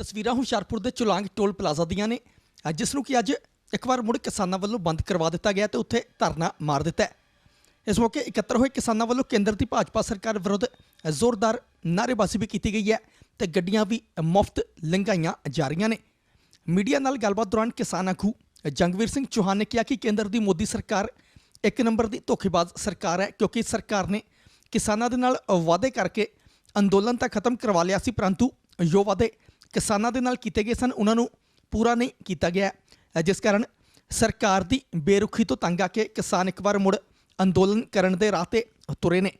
ਤਸਵੀਰਾਂ ਹੁਸ਼ਿਆਰਪੁਰ ਦੇ ਚੁਲਾਂਗ toll plaza ਦੀਆਂ ਨੇ ਜਿਸ ਨੂੰ ਕਿ ਅੱਜ ਇੱਕ ਵਾਰ ਮੁੜ ਕਿਸਾਨਾਂ ਵੱਲੋਂ ਬੰਦ ਕਰਵਾ ਦਿੱਤਾ ਗਿਆ ਤੇ ਉੱਥੇ ਧਰਨਾ ਮਾਰ ਦਿੱਤਾ ਹੈ। ਇਸ ਮੌਕੇ ਇਕੱਤਰ ਹੋਏ ਕਿਸਾਨਾਂ ਵੱਲੋਂ ਕੇਂਦਰ ਦੀ ਭਾਜਪਾ ਸਰਕਾਰ ਵਿਰੁੱਧ ਜ਼ੋਰਦਾਰ ਨਾਅਰੇਬਾਜ਼ੀ ਵੀ ਕੀਤੀ ਗਈ ਹੈ ਤੇ ਗੱਡੀਆਂ ਵੀ ਮੁਫਤ ਲੰਘਾਈਆਂ ਜਾ ਰਹੀਆਂ ਨੇ। ਮੀਡੀਆ ਨਾਲ ਗੱਲਬਾਤ ਦੌਰਾਨ ਕਿਸਾਨ ਆਗੂ ਜੰਗਵੀਰ ਸਿੰਘ ਚੌਹਾਨ ਨੇ ਕਿਹਾ ਕਿ ਕੇਂਦਰ ਦੀ ਮੋਦੀ ਸਰਕਾਰ ਇੱਕ ਨੰਬਰ ਦੀ ਧੋਖੇਬਾਜ਼ ਸਰਕਾਰ ਹੈ, ਕਿਉਂਕਿ ਸਰਕਾਰ ਨੇ ਕਿਸਾਨਾਂ ਦੇ ਨਾਲ ਵਾਅਦੇ ਕਰਕੇ ਅੰਦੋਲਨ ਤਾਂ ਖਤਮ ਕਰਵਾ ਲਿਆ ਸੀ, ਪਰੰਤੂ ਜੋ ਵਾਅਦੇ ਕਿਸਾਨਾਂ ਦੇ ਨਾਲ ਕੀਤੇ ਗਏ ਸਨ, ਉਹਨਾਂ ਨੂੰ ਪੂਰਾ ਨਹੀਂ ਕੀਤਾ ਗਿਆ। ਜਿਸ ਕਾਰਨ ਸਰਕਾਰ ਦੀ ਬੇਰੁਖੀ ਤੋਂ ਤੰਗ ਆ ਕੇ ਕਿਸਾਨ ਇੱਕ ਵਾਰ ਮੁੜ ਅੰਦੋਲਨ ਕਰਨ ਦੇ ਰਾਹ ਤੇ ਤੁਰੇ ਨੇ।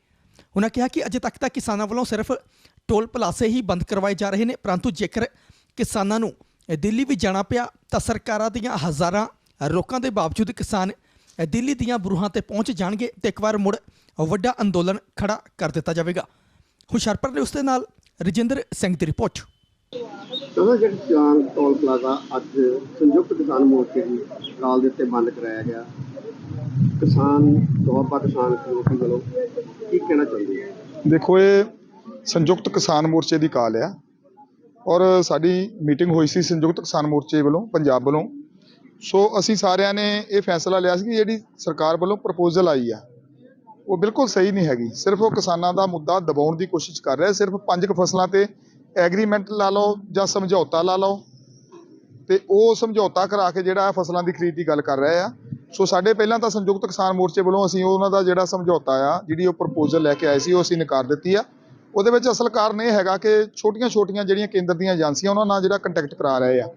ਉਹਨਾਂ ਕਿਹਾ ਕਿ ਅਜੇ ਤੱਕ ਤਾਂ ਕਿਸਾਨਾਂ ਵੱਲੋਂ ਸਿਰਫ ਟੋਲ ਪਲਾਸੇ ਹੀ ਬੰਦ ਕਰਵਾਏ ਜਾ ਰਹੇ ਨੇ, ਪਰੰਤੂ ਜੇਕਰ ਕਿਸਾਨਾਂ ਨੂੰ ਦਿੱਲੀ ਵੀ ਜਾਣਾ ਪਿਆ, ਤਾਂ ਸਰਕਾਰਾਂ ਦੀਆਂ ਹਜ਼ਾਰਾਂ ਰੋਕਾਂ ਦੇ ਬਾਵਜੂਦ ਕਿਸਾਨ ਦਿੱਲੀ ਦੀਆਂ ਬਰੂਹਾਂ ਤੇ ਪਹੁੰਚ ਜਾਣਗੇ ਤੇ ਇੱਕ ਵਾਰ ਮੁੜ ਵੱਡਾ ਅੰਦੋਲਨ ਖੜਾ ਕਰ ਦਿੱਤਾ ਜਾਵੇਗਾ। ਹੁਸ਼ਿਆਰਪੁਰ ਨੇ ਉਸ ਦੇ ਨਾਲ ਰਜਿੰਦਰ ਸਿੰਘ ਦੀ ਰਿਪੋਰਟ। ਜਦੋਂ ਜਿਹੜਾ ਚਲਾਨ ਟੋਲ ਪਲਾਜ਼ਾ ਅੱਜ ਸੰਯੁਕਤ ਕਿਸਾਨ ਮੋਰਚੇ ਦੀ ਕਾਲ ਦੇ ਉੱਤੇ ਬੰਦ ਕਰਾਇਆ ਗਿਆ, ਕਿਸਾਨ, ਦੁਆਬਾ ਕਿਸਾਨ ਕਮੇਟੀ ਵੱਲੋਂ ਕੀ ਕਹਿਣਾ ਚਾਹੁੰਦੇ ਆ ਦੇਖੋ, ਇਹ ਸੰਯੁਕਤ ਕਿਸਾਨ ਮੋਰਚੇ ਦੀ ਕਾਲ ਆ ਔਰ ਸਾਡੀ ਮੀਟਿੰਗ ਹੋਈ ਸੀ ਸੰਯੁਕਤ ਕਿਸਾਨ ਮੋਰਚੇ ਵੱਲੋਂ, ਪੰਜਾਬ ਵੱਲੋਂ। ਸੋ ਅਸੀਂ ਸਾਰਿਆਂ ਨੇ ਇਹ ਫੈਸਲਾ ਲਿਆ ਸੀ ਕਿ ਜਿਹੜੀ ਸਰਕਾਰ ਵੱਲੋਂ ਪ੍ਰਪੋਜ਼ਲ ਆਈ ਆ, ਉਹ ਬਿਲਕੁਲ ਸਹੀ ਨਹੀਂ ਹੈਗੀ। ਸਿਰਫ ਉਹ ਕਿਸਾਨਾਂ ਦਾ ਮੁੱਦਾ ਦਬਾਉਣ ਦੀ ਕੋਸ਼ਿਸ਼ ਕਰ ਰਿਹਾ, ਸਿਰਫ ਪੰਜ ਫਸਲਾਂ ਤੇ ਐਗਰੀਮੈਂਟ ਲਾ ਲਓ ਜਾਂ ਸਮਝੌਤਾ ਲਾ ਲਓ ਤੇ ਉਹ ਸਮਝੌਤਾ ਕਰਾ ਕੇ ਜਿਹੜਾ ਫਸਲਾਂ ਦੀ ਖਰੀਦ ਦੀ ਗੱਲ ਕਰ ਰਹੇ ਆ। ਸੋ ਸਾਡੇ ਪਹਿਲਾਂ ਤਾਂ ਸੰਯੁਕਤ ਕਿਸਾਨ ਮੋਰਚੇ ਵੱਲੋਂ ਅਸੀਂ ਉਹਨਾਂ ਦਾ ਜਿਹੜਾ ਸਮਝੌਤਾ ਆ, ਜਿਹੜੀ ਉਹ ਪ੍ਰਪੋਜ਼ਲ ਲੈ ਕੇ ਆਏ ਸੀ, ਉਹ ਅਸੀਂ ਨਕਾਰ ਦਿੱਤੀ ਆ। ਉਹਦੇ ਵਿੱਚ ਅਸਲ ਕਾਰਨ ਇਹ ਹੈਗਾ ਕਿ ਛੋਟੀਆਂ-ਛੋਟੀਆਂ ਜਿਹੜੀਆਂ ਕੇਂਦਰ ਦੀਆਂ ਏਜੰਸੀਆਂ ਉਹਨਾਂ ਨਾਲ ਜਿਹੜਾ ਕੰਟੈਕਟ ਕਰਾ ਰਹੇ ਆ।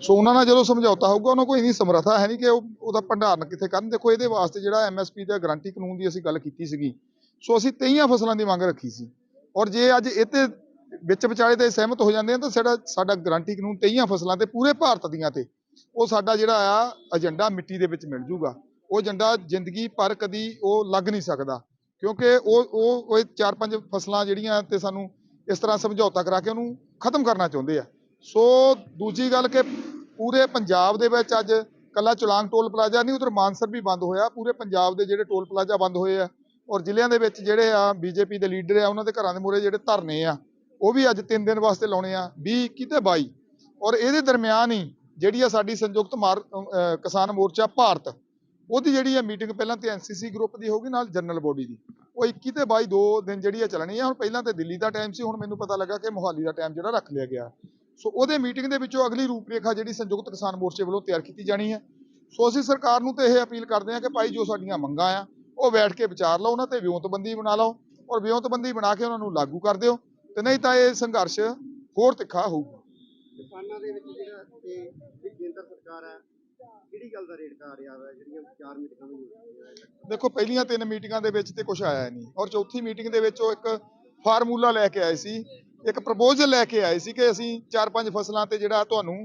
ਸੋ ਉਹਨਾਂ ਨਾਲ ਜਦੋਂ ਸਮਝੌਤਾ ਹੋਊਗਾ, ਉਹਨਾਂ ਕੋਈ ਨਹੀਂ ਸਮਰੱਥਾ ਹੈ ਨਹੀਂ ਕਿ ਉਹ ਉਹਦਾ ਭੰਡਾਰਨ ਕਿੱਥੇ ਕਰਨ। ਦੇਖੋ, ਇਹਦੇ ਵਾਸਤੇ ਜਿਹੜਾ ਐਮਐਸਪੀ ਦਾ ਗਾਰੰਟੀ ਕਾਨੂੰਨ ਦੀ ਅਸੀਂ ਗੱਲ ਕੀਤੀ ਸੀਗੀ। ਸੋ ਅਸੀਂ ਤੇਈਆਂ ਫਸਲਾਂ ਦੀ ਮੰਗ ਰੱਖੀ ਸੀ। ਔਰ ਜੇ ਅੱਜ ਇਹ ਤੇ ਵਿੱਚ ਵਿਚਾਲੇ ਤੇ ਸਹਿਮਤ ਹੋ ਜਾਂਦੇ ਆ, ਤਾਂ ਸਾਡਾ ਸਾਡਾ ਗਰੰਟੀ ਕਾਨੂੰਨ ਤੇਈਆਂ ਫਸਲਾਂ ਤੇ ਪੂਰੇ ਭਾਰਤ ਦੀਆਂ ਤੇ। ਉਹ ਸਾਡਾ ਜਿਹੜਾ ਆ, ਏਜੰਡਾ ਮਿੱਟੀ ਦੇ ਵਿੱਚ ਮਿਲ ਜੂਗਾ। ਉਹ ਏਜੰਡਾ ਜ਼ਿੰਦਗੀ ਪਰ ਕਦੀ ਉਹ ਲੱਗ ਨਹੀਂ ਸਕਦਾ। ਕਿਉਂਕਿ ਉਹ ਉਹ ਚਾਰ ਪੰਜ ਫਸਲਾਂ ਜਿਹੜੀਆਂ ਤੇ ਸਾਨੂੰ ਇਸ ਤਰ੍ਹਾਂ ਸਮਝੌਤਾ ਕਰਾ ਕੇ ਉਹਨੂੰ ਖਤਮ ਕਰਨਾ ਚਾਹੁੰਦੇ ਆ। ਸੋ ਦੂਜੀ ਗੱਲ ਕਿ ਪੂਰੇ ਪੰਜਾਬ ਦੇ ਵਿੱਚ ਅੱਜ ਕੱਲਾ ਚੁਲਾਂਗ ਟੋਲ ਪਲਾਜ਼ਾ ਨਹੀਂ, ਉਧਰ ਮਾਨਸਰ ਵੀ ਬੰਦ ਹੋਇਆ। ਪੂਰੇ ਪੰਜਾਬ ਦੇ ਜਿਹੜੇ ਟੋਲ ਪਲਾਜ਼ਾ ਬੰਦ ਹੋਏ ਆ, ਔਰ ਜ਼ਿਲ੍ਹਿਆਂ ਦੇ ਵਿੱਚ ਜਿਹੜੇ ਆ, ਬੀਜੇਪੀ ਦੇ ਲੀਡਰ ਆ, ਉਹਨਾਂ ਦੇ ਘਰਾਂ ਦੇ ਮੂਹਰੇ ਜਿਹੜੇ ਧਰਨੇ ਆ ਉਹ ਵੀ ਅੱਜ 3 ਦਿਨ ਵਾਸਤੇ ਲਾਉਣੇ ਆ 20 21 ਤੇ 22 ਔਰ ਇਹਦੇ ਦਰਮਿਆਨ ਹੀ ਜਿਹੜੀ ਆ ਸਾਡੀ ਸੰਯੁਕਤ ਮਾਰ- ਕਿਸਾਨ ਮੋਰਚਾ ਭਾਰਤ, ਉਹਦੀ ਜਿਹੜੀ ਆ ਮੀਟਿੰਗ ਪਹਿਲਾਂ ਤੇ ਐਨਸੀਸੀ ਗਰੁੱਪ ਦੀ ਹੋਊਗੀ, ਨਾਲ ਜਨਰਲ ਬੋਡੀ ਦੀ। ਉਹ 21 ਤੇ 22 ਦੋ ਦਿਨ ਜਿਹੜੀ ਆ ਚੱਲਣੀ ਆ, ਹੁਣ ਪਹਿਲਾਂ ਤੇ ਦਿੱਲੀ ਦਾ ਟਾਈਮ ਸੀ, ਹੁਣ ਮੈਨੂੰ ਪਤਾ ਲੱਗਾ ਕਿ ਮੋਹਾਲੀ ਦਾ ਟਾਈਮ ਜਿਹੜਾ ਰੱਖ ਲਿਆ ਗਿਆ। ਸੋ ਉਹਦੇ ਮੀਟਿੰਗ ਦੇ ਵਿੱਚੋਂ ਅਗਲੀ ਰੂਪਰੇਖਾ ਜਿਹੜੀ ਸੰਯੁਕਤ ਕਿਸਾਨ ਮੋਰਚੇ ਵੱਲੋਂ ਤਿਆਰ ਕੀਤੀ ਜਾਣੀ ਹੈ ਸੋ ਅਸੀਂ ਸਰਕਾਰ ਨੂੰ ਤੇ ਇਹ ਅਪੀਲ ਕਰਦੇ ਹਾਂ ਕਿ ਭਾਈ ਜੋ ਸਾਡੀਆਂ ਮੰਗਾਂ ਆ, ਉਹ ਬੈਠ ਕੇ ਵਿਚਾਰ ਲਓ, ਉਹਨਾਂ ਤੇ ਵਿਉਂਤਬੰਦੀ ਬਣਾ ਲਓ। ਔਰ ਵਿਉਂਤਬੰਦੀ ਬਣਾ ਕੇ ਉਹਨਾਂ ਨੂੰ ਲਾਗੂ ਕਰ ਦਿਓ। ਤੇ ਨਹੀਂ ਤਾਂ ਇਹ ਸੰਘਰਸ਼ ਹੋਰ ਤਿੱਖਾ ਹੋਊਗਾ। ਕਿਸਾਨਾਂ ਦੇ ਵਿੱਚ ਜਿਹੜਾ ਤੇ ਕੇਂਦਰ ਸਰਕਾਰ ਹੈ ਕਿਹੜੀ ਗੱਲ ਦਾ ਰੇਟ ਕਰ ਰਿਹਾ ਹੈ ਜਿਹੜੀਆਂ ਚਾਰ ਮੀਟਿੰਗਾਂ ਹੋਈਆਂ ਦੇਖੋ ਪਹਿਲੀਆਂ ਤਿੰਨ ਮੀਟਿੰਗਾਂ ਦੇ ਵਿੱਚ ਤੇ ਕੁਝ ਆਇਆ ਨਹੀਂ। ਔਰ ਚੌਥੀ ਮੀਟਿੰਗ ਦੇ ਵਿੱਚ ਉਹ ਇੱਕ ਫਾਰਮੂਲਾ ਲੈ ਕੇ ਆਏ ਸੀ ਇੱਕ ਪ੍ਰਪੋਜ਼ਲ ਲੈ ਕੇ ਆਏ ਸੀ ਕਿ ਅਸੀਂ ਚਾਰ ਪੰਜ ਫਸਲਾਂ ਤੇ ਜਿਹੜਾ ਤੁਹਾਨੂੰ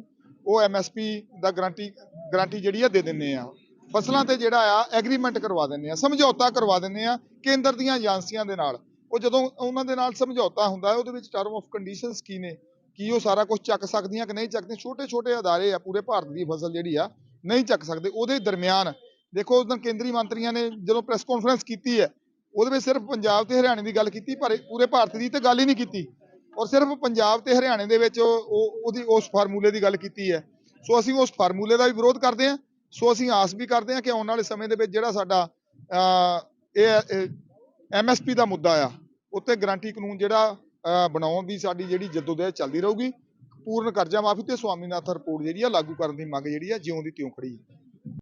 ਉਹ ਐਮਐਸਪੀ ਦਾ ਗਾਰੰਟੀ ਗਾਰੰਟੀ ਜਿਹੜੀ ਆ ਦੇ ਦਿੰਨੇ ਆ। ਫਸਲਾਂ ਤੇ ਜਿਹੜਾ ਆ ਐਗਰੀਮੈਂਟ ਕਰਵਾ ਦਿੰਨੇ ਆ ਸਮਝੌਤਾ ਕਰਵਾ ਦਿੰਨੇ ਆ ਕੇਂਦਰ ਦੀਆਂ ਏਜੰਸੀਆਂ ਦੇ ਨਾਲ। ਉਹ ਜਦੋਂ ਉਹਨਾਂ ਦੇ ਨਾਲ ਸਮਝੌਤਾ ਹੁੰਦਾ ਉਹਦੇ ਵਿੱਚ ਟਰਮ ਆਫ ਕੰਡੀਸ਼ਨਸ ਕੀ ਨੇ? ਕੀ ਉਹ ਸਾਰਾ ਕੁਝ ਚੱਕ ਸਕਦੀਆਂ ਕਿ ਨਹੀਂ ਚੱਕਦੀਆਂ? ਛੋਟੇ ਛੋਟੇ ਅਦਾਰੇ ਆ ਪੂਰੇ ਭਾਰਤ ਦੀ ਫਸਲ ਜਿਹੜੀ ਆ ਨਹੀਂ ਚੱਕ ਸਕਦੇ। ਉਹਦੇ ਦਰਮਿਆਨ ਦੇਖੋ ਉਸ ਦਿਨ ਕੇਂਦਰੀ ਮੰਤਰੀਆਂ ਨੇ ਜਦੋਂ ਪ੍ਰੈਸ ਕਾਨਫਰੰਸ ਕੀਤੀ ਹੈ ਉਹਦੇ ਵਿੱਚ ਸਿਰਫ ਪੰਜਾਬ ਤੇ ਹਰਿਆਣੇ ਦੀ ਗੱਲ ਕੀਤੀ ਪਰ ਪੂਰੇ ਭਾਰਤ ਦੀ ਤੇ ਗੱਲ ਹੀ ਨਹੀਂ ਕੀਤੀ। ਔਰ ਸਿਰਫ ਪੰਜਾਬ ਤੇ ਹਰਿਆਣੇ ਦੇ ਵਿੱਚ ਉਹ ਉਹਦੀ ਉਸ ਫਾਰਮੂਲੇ ਦੀ ਗੱਲ ਕੀਤੀ ਹੈ। ਸੋ ਅਸੀਂ ਉਸ ਫਾਰਮੂਲੇ ਦਾ ਵੀ ਵਿਰੋਧ ਕਰਦੇ ਹਾਂ ਸੋ ਅਸੀਂ ਆਸ ਵੀ ਕਰਦੇ ਹਾਂ ਕਿ ਆਉਣ ਵਾਲੇ ਸਮੇਂ ਦੇ ਵਿੱਚ ਜਿਹੜਾ ਸਾਡਾ ਅਹ, ਇਹ ਐਮਐਸਪੀ ਦਾ ਮੁੱਦਾ ਆ ਉੱਤੇ ਗਰੰਟੀ ਕਾਨੂੰਨ ਜਿਹੜਾ ਬਣਾਉਣ ਦੀ ਸਾਡੀ ਜਿਹੜੀ ਜਦੋਜਹਿਦ ਚੱਲਦੀ ਰਹੂਗੀ, ਪੂਰਨ ਕਰਜ਼ਾ ਮਾਫੀ ਤੇ ਸਵਾਮੀਨਾਥਨ ਰਿਪੋਰਟ ਜਿਹੜੀ ਆ ਲਾਗੂ ਕਰਨ ਦੀ ਮੰਗ ਜਿਹੜੀ ਆ ਜਿਉਂ ਦੀ ਤਿਉਂ ਖੜੀ।